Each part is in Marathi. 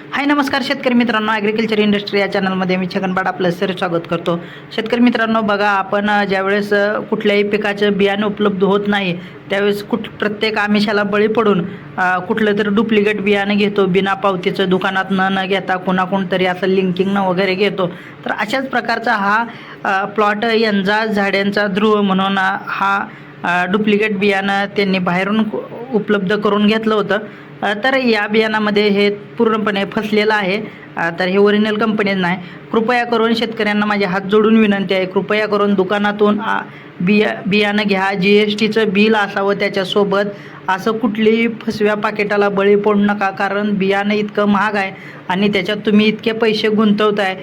हाय नमस्कार शेतकरी मित्रांनो. ॲग्रिकल्चर इंडस्ट्री या चॅनलमध्ये मी छगनबाड आपलं सर स्वागत करतो. शेतकरी मित्रांनो बघा आपण ज्यावेळेस कुठल्याही पिकाचं बियाणं उपलब्ध होत नाही त्यावेळेस कुठ प्रत्येक आमिषाला बळी पडून कुठलं तरी डुप्लिकेट बियाणं घेतो बिना पावतीचं दुकानात न न घेता कोणाकोण तरी असं लिंकिंगनं वगैरे घेतो. तर अशाच प्रकारचा हा प्लॉट यंजा झाड्यांचा ध्रुव म्हणून हा डुप्लिकेट बियाणं त्यांनी बाहेरून उपलब्ध करून घेतलं होतं. तर या बियाणामध्ये हे पूर्णपणे फसलेलं आहे. तर हे ओरिजिनल कंपनीज नाही. कृपया करून शेतकऱ्यांना माझे हात जोडून विनंती आहे. कृपया करून दुकानातून बिया बियाणं घ्या. जी एस टीचं बिल असावं त्याच्यासोबत. असं कुठलीही फसव्या पाकिटाला बळी पडू नका कारण बियाणं इतकं महाग आहे आणि त्याच्यात तुम्ही इतके पैसे गुंतवताय.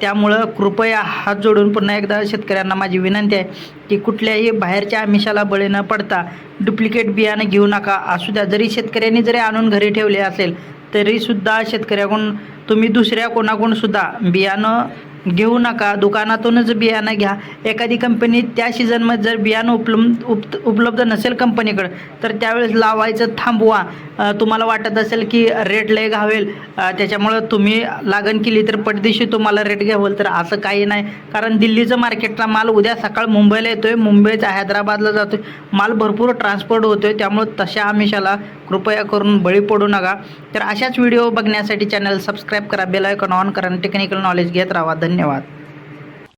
त्यामुळं कृपया हात जोडून पुन्हा एकदा शेतकऱ्यांना माझी विनंती आहे की कुठल्याही बाहेरच्या आमिषाला बळी न पडता डुप्लिकेट बियाणं घेऊ नका. असू द्या जरी शेतकऱ्यांनी जरी आणून घरी ठेवले असेल तरीसुद्धा शेतकऱ्याकडून तुम्ही दुसऱ्या कोणाकडून सुद्धा बियाणं घेऊ नका दुकानातूनच बियाणं घ्या. एखादी कंपनी त्या सीझनमध्ये जर बियाणं उपलब्ध उप उपलब्ध नसेल कंपनीकडं तर त्यावेळेस लावायचं थांबवा. तुम्हाला वाटत असेल की रेट लय घावेल त्याच्यामुळं तुम्ही लागण केली तर पटदिशी तुम्हाला रेट घ्यावेल तर असं काही नाही. कारण दिल्लीचं मार्केटला माल उद्या सकाळ मुंबईला येतोय मुंबईचा हैदराबादला जातोय. माल भरपूर ट्रान्सपोर्ट होतोय त्यामुळं तशा आमिषाला कृपया करून बळी पडू नका. तर अशाच व्हिडिओ बघण्यासाठी चॅनल सबस्क्राईब करा बेल आयकॉन ऑन करा आणि टेक्निकल नॉलेज घेत राहा. धन्यवाद.